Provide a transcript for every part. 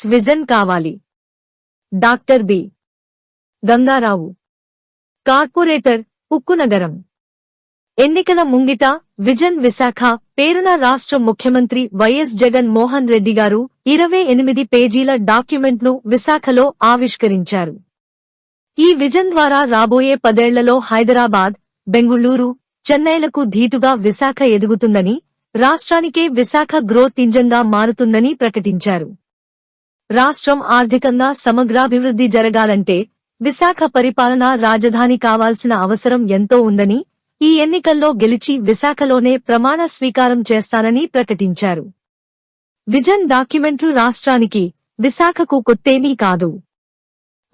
Yes vision కావాలి. Doctor B. Gangarao. Corporator Ukkunagaram. ఎన్నికల ముంగిట విజన్ విశాఖ పేరున రాష్ట్ర ముఖ్యమంత్రి వైఎస్ జగన్ మోహన్ రెడ్డి గారు ఇరవై ఎనిమిది పేజీల డాక్యుమెంట్ను విశాఖలో ఆవిష్కరించారు. ఈ విజన్ ద్వారా రాబోయే పదేళ్ళలో హైదరాబాద్ బెంగుళూరు చెన్నైలకు ధీటుగా విశాఖ ఎదుగుతుందని రాష్ట్రానికే విశాఖ గ్రోత్ ఇంజన్గా మారుతుందని ప్రకటించారు. రాష్ట్రం ఆర్థికంగా సమగ్రాభివృద్ధి జరగాలంటే విశాఖ పరిపాలనా రాజధాని కావాల్సిన అవసరం ఎంతో ఉందని ఈ ఎన్నికల్లో గెలిచి విశాఖలోనే ప్రమాణ స్వీకారం చేస్తానని ప్రకటించారు. విజన్ డాక్యుమెంట్లు రాష్ట్రానికి విశాఖకు కొత్తేమీ కాదు.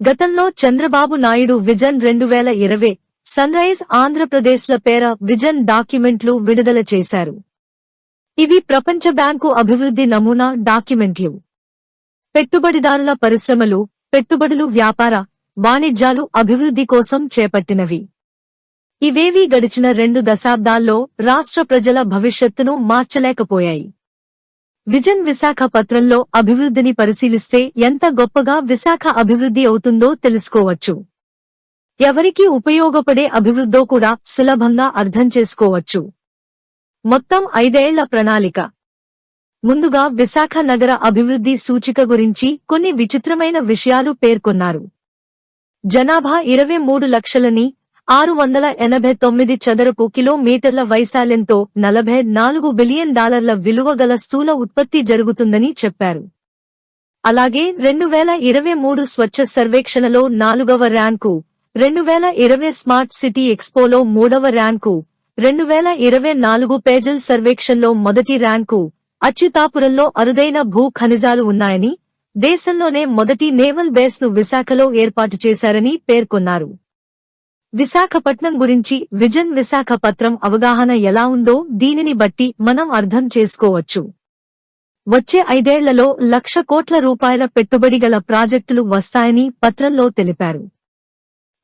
గతంలో చంద్రబాబు నాయుడు విజన్ రెండు వేల ఇరవై సన్రైజ్ ఆంధ్రప్రదేశ్ల పేర విజన్ డాక్యుమెంట్లు విడుదల చేశారు. ఇవి ప్రపంచ బ్యాంకు అభివృద్ధి నమూనా డాక్యుమెంట్లు. పెట్టుబడిదారుల పరిశ్రమలు పెట్టుబడులు వ్యాపార వాణిజ్యాలు అభివృద్ధి కోసం చేపట్టినవి. ఇవేవీ గడిచిన రెండు దశాబ్దాల్లో రాష్ట్ర ప్రజల భవిష్యత్తును మార్చలేకపోయాయి. విజన్ విశాఖ పత్రంలో అభివృద్ధిని పరిశీలిస్తే ఎంత గొప్పగా విశాఖ అభివృద్ధి అవుతుందో తెలుసుకోవచ్చు. ఎవరికి ఉపయోగపడే అభివృద్ధో కూడా సులభంగా అర్థం చేసుకోవచ్చు. మొత్తం ఐదేళ్ళ ప్రణాళిక. ముందుగా విశాఖ నగర అభివృద్ధి సూచిక గురించి కొన్ని విచిత్రమైన విషయాలు పేర్కొన్నారు. జనాభా ఇరవై మూడు లక్షలని ఆరు వందల ఎనభై తొమ్మిది చదరపు కిలోమీటర్ల వైశాల్యంతో నలభై నాలుగు బిలియన్ డాలర్ల విలువ గల స్థూల ఉత్పత్తి జరుగుతుందని చెప్పారు. అలాగే రెండు వేల ఇరవై మూడు స్వచ్ఛ సర్వేక్షణలో నాలుగవ ర్యాంకు రెండు వేల ఇరవై స్మార్ట్ సిటీ ఎక్స్పోలో మూడవ ర్యాంకు రెండు వేల ఇరవై నాలుగు పేజల్ సర్వేక్షణలో మొదటి ర్యాంకు అచ్యుతాపురంలో అరుదైన భూ ఖనిజాలు ఉన్నాయని దేశంలోనే మొదటి నేవల్ బేస్ను విశాఖలో ఏర్పాటు చేశారని పేర్కొన్నారు. విశాఖపట్నం గురించి విజన్ విశాఖ పత్రం అవగాహన ఎలా ఉందో దీనిని బట్టి మనం అర్థం చేసుకోవచ్చు. వచ్చే ఐదేళ్ళలో లక్ష కోట్ల రూపాయల పెట్టుబడి గల ప్రాజెక్టులు వస్తాయని పత్రంలో తెలిపారు.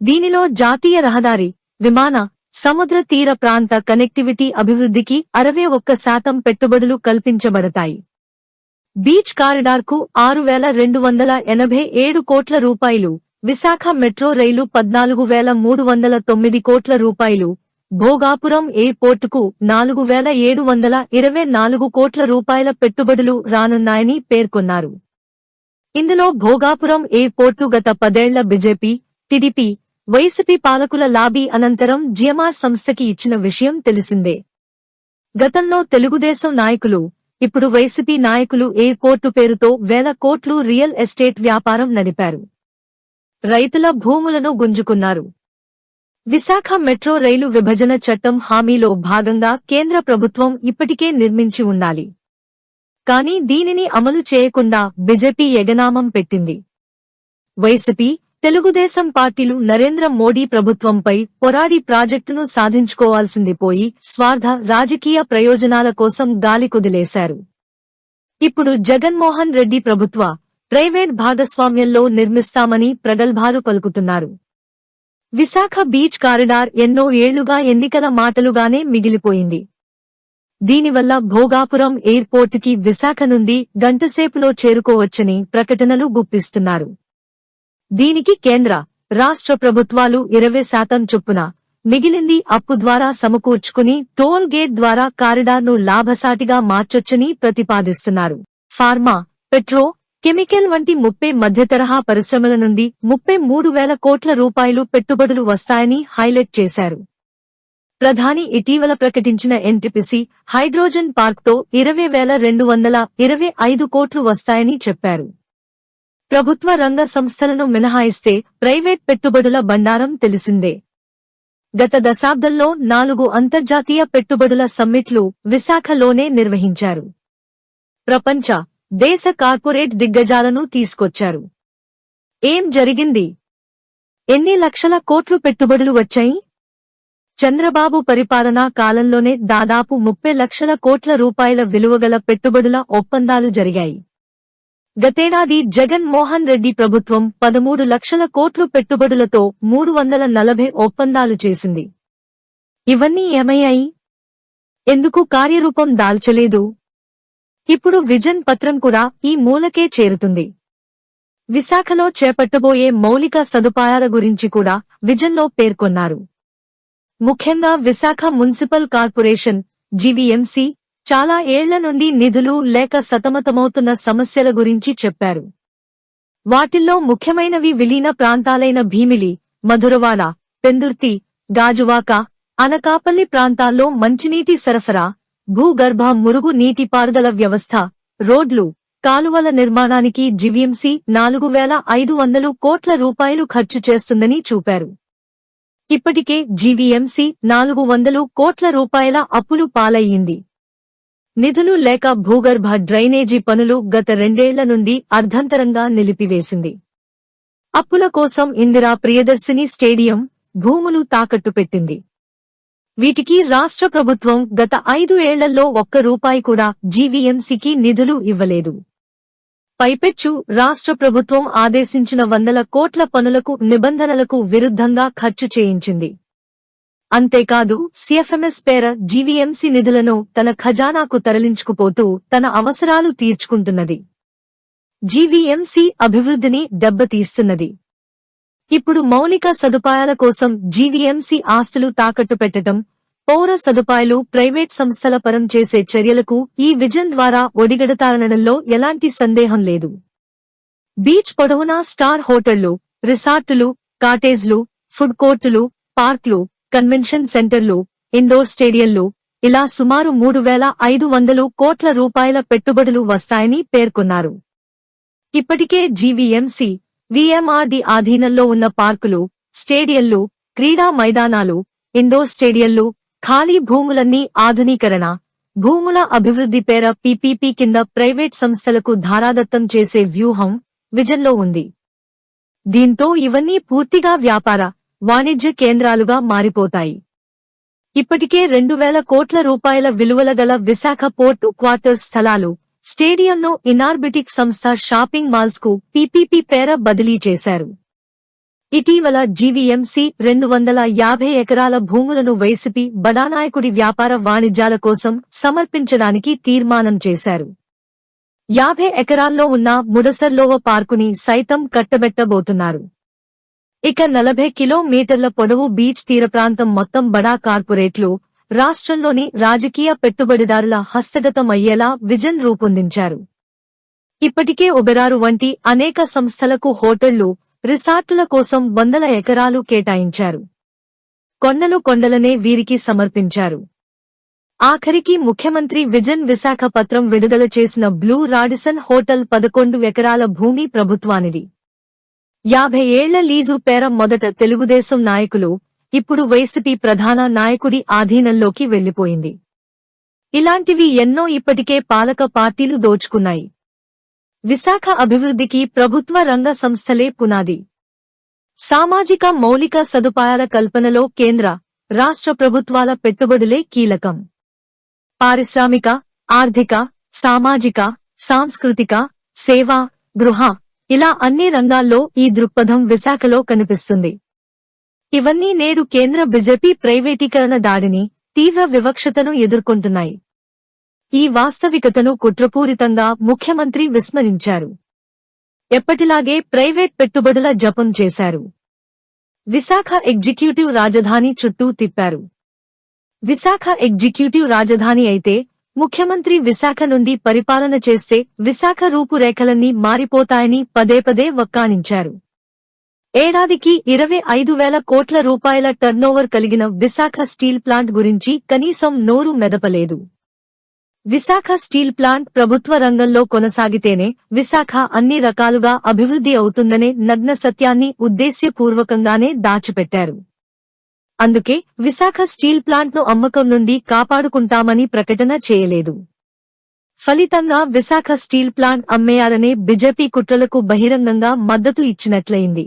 దీనిలో జాతీయ రహదారి విమాన సముద్ర తీర ప్రాంత కనెక్టివిటీ అభివృద్ధికి అరవై ఒక్క శాతం పెట్టుబడులు కల్పించబడతాయి. బీచ్ కారిడార్కు ఆరు వేల రెండు వందల ఎనభై ఏడు కోట్ల రూపాయలు విశాఖ మెట్రో రైలు పద్నాలుగు వేల మూడు వందల తొమ్మిది కోట్ల రూపాయలు భోగాపురం ఎయిర్పోర్టుకు నాలుగు వేల ఏడు వందల ఇరవై నాలుగు కోట్ల రూపాయల పెట్టుబడులు రానున్నాయని పేర్కొన్నారు. ఇందులో భోగాపురం ఎయిర్పోర్టు గత పదేళ్ళ బీజేపీ టిడిపి వైసీపీ పాలకుల లాబీ అనంతరం జిఎంఆర్ సంస్థకి ఇచ్చిన విషయం తెలిసిందే. గతంలో తెలుగుదేశం నాయకులు ఇప్పుడు వైసీపీ నాయకులు ఎయిర్పోర్టు పేరుతో వేల కోట్లు రియల్ ఎస్టేట్ వ్యాపారం నడిపారు. రైతుల భూములను గుంజుకున్నారు. విశాఖ మెట్రో రైలు విభజన చట్టం హామీలో భాగంగా కేంద్ర ప్రభుత్వం ఇప్పటికే నిర్మించి ఉండాలి. కానీ దీనిని అమలు చేయకుండా బీజేపీ ఎగనామం పెట్టింది. వైసీపీ తెలుగుదేశం పార్టీలు నరేంద్ర మోడీ ప్రభుత్వంపై పొరాడి ప్రాజెక్టును సాధించుకోవాల్సింది పోయి స్వార్థ రాజకీయ ప్రయోజనాల కోసం గాలి కుదిలేశారు. ఇప్పుడు జగన్మోహన్ రెడ్డి ప్రభుత్వ ప్రైవేట్ భాగస్వామ్యంలో నిర్మిస్తామని ప్రగల్భాలు పలుకుతున్నారు. విశాఖ బీచ్ కారిడార్ ఎన్నో ఏళ్ళుగా ఎన్నికల మాటలుగానే మిగిలిపోయింది. దీనివల్ల భోగాపురం ఎయిర్పోర్టుకి విశాఖ నుండి గంటసేపులో చేరుకోవచ్చని ప్రకటనలు గుప్పిస్తున్నారు. దీనికి కేంద్ర రాష్ట్ర ప్రభుత్వాలు ఇరవై శాతం చొప్పున మిగిలింది అప్పు ద్వారా సమకూర్చుకుని టోల్ గేట్ ద్వారా కారిడార్ను లాభసాటిగా మార్చొచ్చని ప్రతిపాదిస్తున్నారు. ఫార్మా పెట్రో కెమికల్ వంటి ముప్పై మధ్యతరహా పరిశ్రమల నుండి ముప్పై మూడు వేల కోట్ల రూపాయలు పెట్టుబడులు వస్తాయని హైలైట్ చేశారు. ప్రధాని ఇటీవల ప్రకటించిన ఎన్టీపీసీ హైడ్రోజన్ పార్క్తో ఇరవై వేల రెండు వందల ఇరవై ఐదు కోట్లు వస్తాయని చెప్పారు. ప్రభుత్వ రంగ సంస్థలను మినహాయిస్తే ప్రైవేట్ పెట్టుబడుల బండారం తెలిసిందే. గత దశాబ్దంలో నాలుగు అంతర్జాతీయ పెట్టుబడుల సమ్మిట్లు విశాఖలోనే నిర్వహించారు. ప్రపంచ దేశ కార్పొరేట్ దిగ్గజాలను తీసుకొచ్చారు. ఏం జరిగింది? ఎన్ని లక్షల కోట్లు పెట్టుబడులు వచ్చాయి? చంద్రబాబు పరిపాలనా కాలంలోనే దాదాపు ముప్పై లక్షల కోట్ల రూపాయల విలువగల పెట్టుబడుల ఒప్పందాలు జరిగాయి. గతేడాది జగన్ మోహన్ రెడ్డి ప్రభుత్వం పదమూడు లక్షల కోట్లు పెట్టుబడులతో మూడు వందల నలభై ఒప్పందాలు చేసింది. ఇవన్నీ ఏమయ్యాయి? ఎందుకు కార్యరూపం దాల్చలేదు? ఇప్పుడు విజన్ పత్రం కూడా ఈ మూలకే చేరుతుంది. విశాఖలో చేపట్టబోయే మౌలిక సదుపాయాల గురించి కూడా విజన్లో పేర్కొన్నారు. ముఖ్యంగా విశాఖ మున్సిపల్ కార్పొరేషన్ జీవీఎంసీ చాలా ఏళ్ళ నుండి నిధులు లేక సతమతమవుతున్న సమస్యల గురించి చెప్పారు. వాటిల్లో ముఖ్యమైనవి విలీన ప్రాంతాలైన భీమిలి మధురవాడ పెందుర్తి గాజువాక అనకాపల్లి ప్రాంతాల్లో మంచినీటి సరఫరా భూగర్భ మురుగు నీటిపారుదల వ్యవస్థ రోడ్లు కాలువల నిర్మాణానికి జివిఎంసి నాలుగు వేల ఐదు వందలు కోట్ల రూపాయలు ఖర్చు చేస్తుందని చూపారు. ఇప్పటికే జీవీఎంసీ నాలుగు వందలు కోట్ల రూపాయల అప్పులు పాలయ్యింది. నిధులు లేక భూగర్భ డ్రైనేజీ పనులు గత రెండేళ్ళ నుండి అర్ధంతరంగా నిలిపివేసింది. అప్పుల కోసం ఇందిరా ప్రియదర్శిని స్టేడియం భూములు తాకట్టు పెట్టింది. వీటికి రాష్ట్ర ప్రభుత్వం గత ఐదు ఏళ్ళలో ఒక్క రూపాయి కూడా జీవీఎంసీకి నిధులు ఇవ్వలేదు. పైపెచ్చు రాష్ట్ర ప్రభుత్వం ఆదేశించిన వందల కోట్ల పనులకు నిబంధనలకు విరుద్ధంగా ఖర్చు చేయించింది. అంతేకాదు సిఎఫ్ఎంఎస్ పేర జీవీఎంసీ నిధులను తన ఖజానాకు తరలించుకుపోతూ తన అవసరాలు తీర్చుకుంటున్నది. జీవీఎంసీ అభివృద్ధిని దెబ్బతీస్తున్నది. ఇప్పుడు మౌలిక సదుపాయాల కోసం జీవీఎంసీ ఆస్తులు తాకట్టు పెట్టడం పౌర సదుపాయాలు ప్రైవేట్ సంస్థల పరం చేసే చర్యలకు ఈ విజన్ ద్వారా ఒడిగడతారనడంలో ఎలాంటి సందేహం లేదు. బీచ్ పొడవునా స్టార్ హోటళ్ళు రిసార్టులు కాటేజ్లు ఫుడ్ కోర్టులు పార్క్లు కన్వెన్షన్ సెంటర్లు ఇండోర్ స్టేడియంలు ఇలా సుమారు మూడు వేల ఐదు వందలు కోట్ల రూపాయల పెట్టుబడులు వస్తాయని పేర్కొన్నారు. ఇప్పటికే జీవీఎంసీ విఎంఆర్డి ఆధీనంలో ఉన్న పార్కులు స్టేడియంలు క్రీడా మైదానాలు ఇండోర్ స్టేడియంలు ఖాళీ భూములన్నీ ఆధునీకరణ భూముల అభివృద్ధి పేర పీపీపీ కింద ప్రైవేట్ సంస్థలకు ధారాదత్తం చేసే వ్యూహం విజన్లో ఉంది. దీంతో ఇవన్నీ పూర్తిగా వ్యాపార వాణిజ్య కేంద్రాలుగా మారిపోతాయి. ఇప్పటికే రెండు వేల కోట్ల రూపాయల విలువల గల విశాఖ పోర్ట్ క్వార్టర్ స్థలాలు స్టేడియంను ఇనార్బిటిక్ సంస్థ షాపింగ్ మాల్స్కు పీపీపీ పేర బదిలీ చేశారు. ఇటీవల జీవీఎంసీ రెండు వందల యాభై ఎకరాల భూములను వైసీపీ బడానాయకుడి వ్యాపార వాణిజ్యాల కోసం సమర్పించడానికి తీర్మానం చేశారు. యాభై ఎకరాల్లో ఉన్న ముడసర్లోవ పార్కుని సైతం కట్టబెట్టబోతున్నారు. ఇక నలభై కిలోమీటర్ల పొడవు బీచ్ తీర ప్రాంతం మొత్తం బడా కార్పొరేట్లు రాష్ట్రంలోని రాజకీయ పెట్టుబడిదారుల హస్తగతం అయ్యేలా విజన్ రూపొందించారు. ఇప్పటికే ఉబెరారు వంటి అనేక సంస్థలకు హోటళ్ళు రిసార్టుల కోసం వందల ఎకరాలు కేటాయించారు. కొండలు కొండలనే వీరికి సమర్పించారు. ఆఖరికి ముఖ్యమంత్రి విజన్ విశాఖపత్రం విడుదల చేసిన బ్లూ రాడిసన్ హోటల్ పదకొండు ఎకరాల భూమి ప్రభుత్వానిది. యాభై ఏళ్ళ లీజు పేర మొదట తెలుగుదేశం నాయకులు ఇప్పుడు వైసీపీ ప్రధాన నాయకుడి ఆధీనంలోకి వెళ్ళిపోయింది ఇలాంటివి ఎన్నో ఇప్పటికే పాలక పార్టీలు దోచుకున్నాయి. విశాఖ అభివృద్ధికి ప్రభుత్వ రంగ సంస్థలే పునాది. సామాజిక మౌలిక సదుపాయాల కల్పనలో కేంద్ర రాష్ట్ర ప్రభుత్వాల పెట్టుబడులే కీలకం. పారిశ్రామిక ఆర్థిక సామాజిక సాంస్కృతిక సేవా గృహ ఇలా అన్ని రంగాల్లో ఈ దృక్పథం విశాఖలో కనిపిస్తుంది. ఇవన్నీ నేడు కేంద్ర బీజేపీ ప్రైవేటీకరణ దాడిని తీవ్ర వివక్షతను ఎదుర్కొంటున్నాయి. ఈ వాస్తవికతను కుట్రపూరితంగా ముఖ్యమంత్రి విస్మరించారు. ఎప్పటిలాగే ప్రైవేట్ పెట్టుబడుల జపం చేశారు. విశాఖ ఎగ్జిక్యూటివ్ రాజధాని చుట్టూ తిప్పారు. విశాఖ ఎగ్జిక్యూటివ్ రాజధాని అయితే ముఖ్యమంత్రి విశాఖ నుండి పరిపాలన చేస్తే విశాఖ రూపురేఖలన్నీ మారిపోతాయని పదే పదే వక్కాణించారు. ఏడాదికి ఇరవై ఐదు వేల కోట్ల రూపాయల టర్నోవర్ కలిగిన విశాఖ స్టీల్ ప్లాంట్ గురించి కనీసం నోరు మెదపలేదు. విశాఖ స్టీల్ ప్లాంట్ ప్రభుత్వ రంగంలో కొనసాగితేనే విశాఖ అన్ని రకాలుగా అభివృద్ధి అవుతుందనే నగ్న సత్యాన్ని ఉద్దేశ్యపూర్వకంగానే దాచిపెట్టారు. అందుకే విశాఖ స్టీల్ ప్లాంట్ను అమ్మకం నుండి కాపాడుకుంటామని ప్రకటన చేయలేదు. ఫలితంగా విశాఖ స్టీల్ ప్లాంట్ అమ్మేయాలనే బిజెపి కుట్రలకు బహిరంగంగా మద్దతు ఇచ్చినట్లయింది.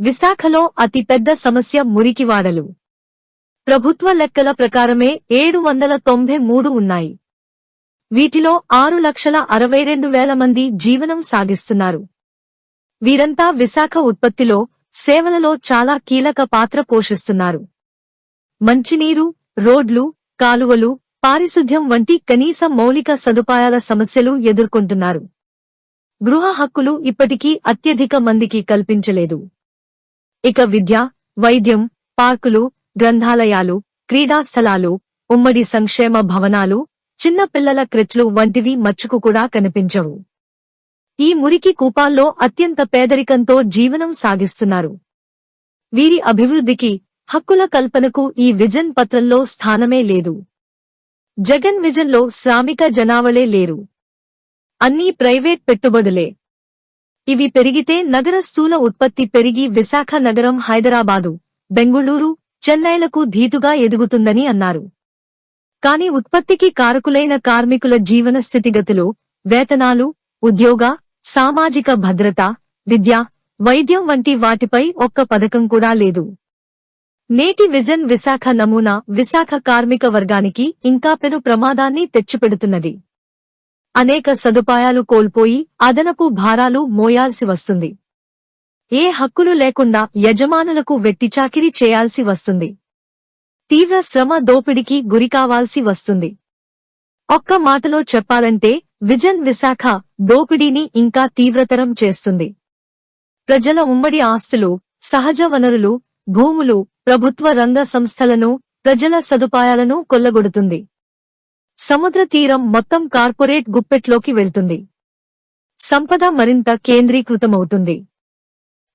విశాఖలో అతిపెద్ద సమస్య మురికివాడలు. ప్రభుత్వ లెక్కల ప్రకారమే ఏడు వందల తొంభై మూడు ఉన్నాయి. వీటిలో ఆరు లక్షల అరవై రెండు వేల మంది జీవనం సాగిస్తున్నారు. వీరంతా విశాఖ ఉత్పత్తిలో సేవలలో చాలా కీలక పాత్ర పోషిస్తున్నారు. మంచినీరు రోడ్లు కాలువలు పారిశుద్ధ్యం వంటి కనీస మౌలిక సదుపాయాల సమస్యలు ఎదుర్కొంటున్నారు. గృహ హక్కులు ఇప్పటికీ అత్యధిక మందికి కల్పించలేదు. ఇక విద్య వైద్యం పార్కులు గ్రంథాలయాలు క్రీడా స్థలాలు ఉమ్మడి సంక్షేమ భవనాలు చిన్న పిల్లల క్రెచ్లు వంటివి మచ్చుకు కూడా కనిపించవు. ఈ మురికి కూపాల్లో అత్యంత పేదరికంతో జీవనం సాగిస్తున్నారు. వీరి అభివృద్ధికి హక్కుల కల్పనకు ఈ విజన్ పత్రంలో స్థానమే లేదు. జగన్ విజన్లో శ్రామిక జనావళే లేరు. అన్నీ ప్రైవేట్ పెట్టుబడులే. ఇవి పెరిగితే నగర స్థూల ఉత్పత్తి పెరిగి విశాఖ నగరం హైదరాబాదు బెంగుళూరు చెన్నైలకు ధీటుగా ఎదుగుతుందని అన్నారు. కాని ఉత్పత్తికి కారకులైన కార్మికుల జీవన స్థితిగతులు వేతనాలు ఉద్యోగ సామాజిక భద్రత విద్య వైద్యం వంటి వాటిపై ఒక్క పథకం కూడా లేదు. నేటి విజన్ విశాఖ నమూనా విశాఖ కార్మిక వర్గానికి ఇంకా పెను ప్రమాదాన్ని తెచ్చిపెడుతున్నది. అనేక సదుపాయాలు కోల్పోయి అదనపు భారాలు మోయాల్సి వస్తుంది. ఏ హక్కులు లేకుండా యజమానులకు వెట్టిచాకిరీ చేయాల్సి వస్తుంది. తీవ్ర శ్రమ దోపిడికి గురికావాల్సి వస్తుంది. ఒక్క మాటలో చెప్పాలంటే విజన్ విశాఖ దోపిడీని ఇంకా తీవ్రతరం చేస్తుంది. ప్రజల ఉమ్మడి ఆస్తులు సహజ వనరులు భూములు ప్రభుత్వ రంగ సంస్థలను ప్రజల సదుపాయాలను కొల్లగొడుతుంది. సముద్ర తీరం మొత్తం కార్పొరేట్ గుప్పెట్లోకి వెళ్తుంది. సంపద మరింత కేంద్రీకృతమవుతుంది.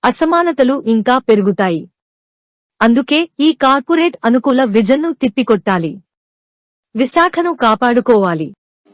అసమానతలు ఇంకా పెరుగుతాయి. అందుకే ఈ కార్పొరేట్ అనుకూల విజన్ను తిప్పికొట్టాలి. విశాఖను కాపాడుకోవాలి.